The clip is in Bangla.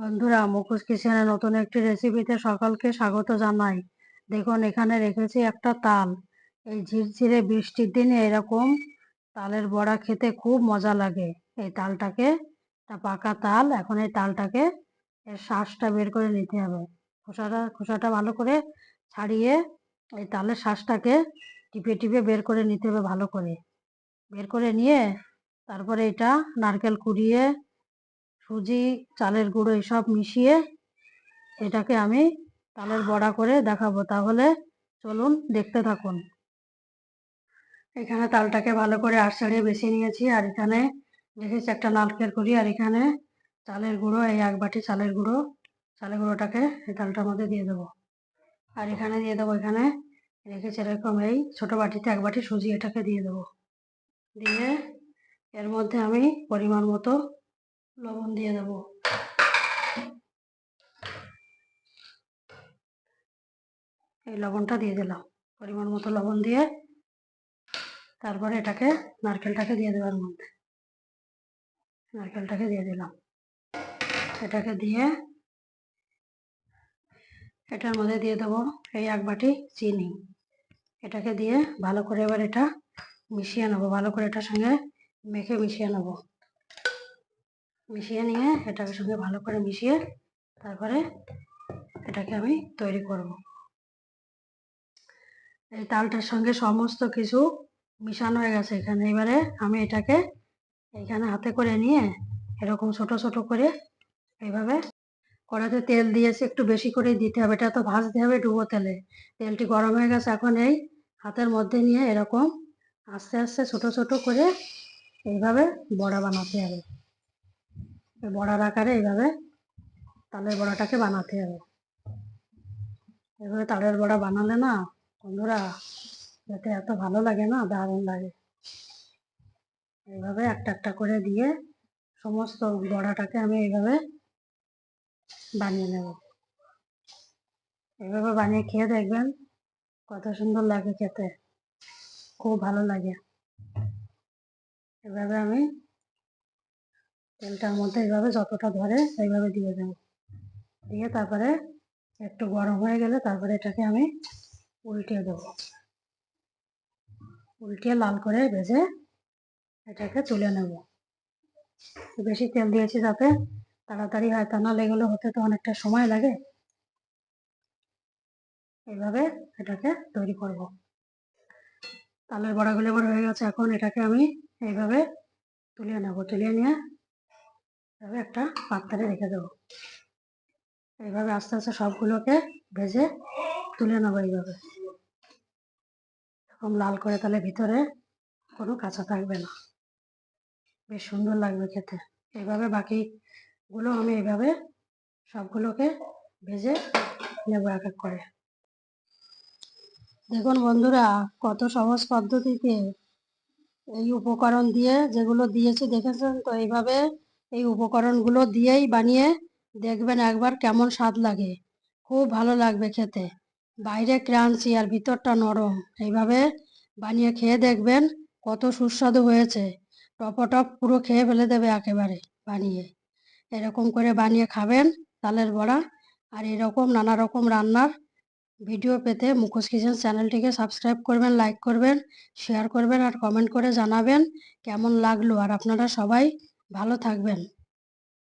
বন্ধুরা, মুখোশ কিচেনের নতুন একটি রেসিপিতে সকলকে স্বাগত জানাই। দেখুন, এখানে রেখেছি একটা তাল। এই ঝিরঝিরে বৃষ্টির দিনে এরকম তালের বড়া খেতে খুব মজা লাগে। এই তালটাকে পাকা তাল, এখন এই তালটাকে এর শ্বাসটা বের করে নিতে হবে। খোসাটা খোসাটা ভালো করে ছাড়িয়ে এই তালের শ্বাসটাকে টিপে টিপে বের করে নিতে হবে ভালো করে। বের করে নিয়ে তারপরে এটা নারকেল কুড়িয়ে সুজি, চালের গুঁড়ো এসব মিশিয়ে এটাকে আমি তালের বড়া করে দেখাবো। তাহলে চলুন দেখতে থাকুন। এখানে তালটাকে ভালো করে আড়সাড়িয়ে বেছে নিয়েছি, আর এখানে রেখেছি একটা নারকেল করি, আর এখানে চালের গুঁড়ো, এই এক বাটি চালের গুঁড়ো, চালের গুঁড়োটাকে এই তালটার মধ্যে দিয়ে দেবো। আর এখানে দিয়ে দেবো, এখানে রেখেছি এরকম এই ছোটো বাটিতে এক বাটি সুজি এটাকে দিয়ে দেবো। দিয়ে এর মধ্যে আমি পরিমাণ মতো লবণ দিয়ে দেবো। এই লবণটা দিয়ে দিলাম। পরিমাণ মতো লবণ দিয়ে তারপরে এটাকে নারকেলটাকে দিয়ে দেওয়ার মধ্যে। নারকেলটাকে দিয়ে দিলাম। এটাকে দিয়ে এটার মধ্যে দিয়ে দেবো এই এক বাটি চিনি। এটাকে দিয়ে ভালো করে এবার এটা মিশিয়ে নেব। ভালো করে এটার সঙ্গে মেখে মিশিয়ে নেব। মিশিয়ে নিয়ে এটাকে সঙ্গে ভালো করে মিশিয়ে তারপরে এটাকে আমি তৈরি করব। এই তালটার সঙ্গে সমস্ত কিছু মিশানো হয়ে গেছে এখানে। এবারে আমি এটাকে এখানে হাতে করে নিয়ে এরকম ছোট ছোট করে এইভাবে কড়াতে তেল দিয়েছি, একটু বেশি করে দিতে হবে। এটা তো ভাজতে হবে ডুবো তেলে। তেলটি গরম হয়ে গেছে এখন এই হাতের মধ্যে নিয়ে এরকম আস্তে আস্তে ছোট ছোট করে এইভাবে বড়া বানাতে হবে। বড়ার আকারে এইভাবে তালের বড়াটাকে বানাতে হবে। এভাবে তালের বড়া বানালে না, বন্ধুরা, যাতে এত ভালো লাগে না, দারুণ লাগে। এইভাবে একটা একটা করে দিয়ে সমস্ত বড়াটাকে আমি এইভাবে বানিয়ে নেব। এইভাবে বানিয়ে খেয়ে দেখবেন কত সুন্দর লাগে খেতে। খুব ভালো লাগে। এভাবে আমি তেলটার মধ্যে এইভাবে যতটা ধরে সেইভাবে দিয়ে দেবো। দিয়ে তারপরে একটু গরম হয়ে গেলে তারপরে এটাকে আমি উল্টিয়ে দেবো। উল্টিয়ে লাল করে ভেজে এটাকে তুলে নেব। বেশি তেল দিয়েছি যাতে তাড়াতাড়ি হয়, তা নাহলে এগুলো হতে তো অনেকটা সময় লাগে। এইভাবে এটাকে তৈরি করব। তালের বড়াগুলো এবার হয়ে গেছে, এখন এটাকে আমি এইভাবে তুলে নেব। তুলে নিয়ে এভাবে একটা পাত্রে রেখে দেবো। এইভাবে আস্তে আস্তে সবগুলোকে ভেজে তুলে নেব এইভাবে। এরকম লাল করে তাহলে ভিতরে কোনো কাঁচা থাকবে না। বেশ সুন্দর লাগবে খেতে। এইভাবে বাকিগুলো আমি এইভাবে সবগুলোকে ভেজে নেব এক এক করে। দেখুন বন্ধুরা, কত সহজ পদ্ধতিতে এই উপকরণ দিয়ে যেগুলো দিয়েছি, দেখেছেন? তো এইভাবে এই উপকরণগুলো দিয়েই বানিয়ে দেখবেন একবার কেমন স্বাদ লাগে। খুব ভালো লাগবে খেতে। বাইরে ক্রাঞ্চি আর ভিতরটা নরম। এইভাবে বানিয়ে খেয়ে দেখবেন কত সুস্বাদু হয়েছে। টপটপ পুরো খেয়ে ফেলে দেবে একেবারে বানিয়ে। এরকম করে বানিয়ে খাবেন তালের বড়া। আর এরকম নানা রকম রান্নার ভিডিও পেতে মুখোশ কিচেন চ্যানেলটিকে সাবস্ক্রাইব করবেন, লাইক করবেন, শেয়ার করবেন আর কমেন্ট করে জানাবেন কেমন লাগল। আর আপনারা সবাই ভালো থাকবেন।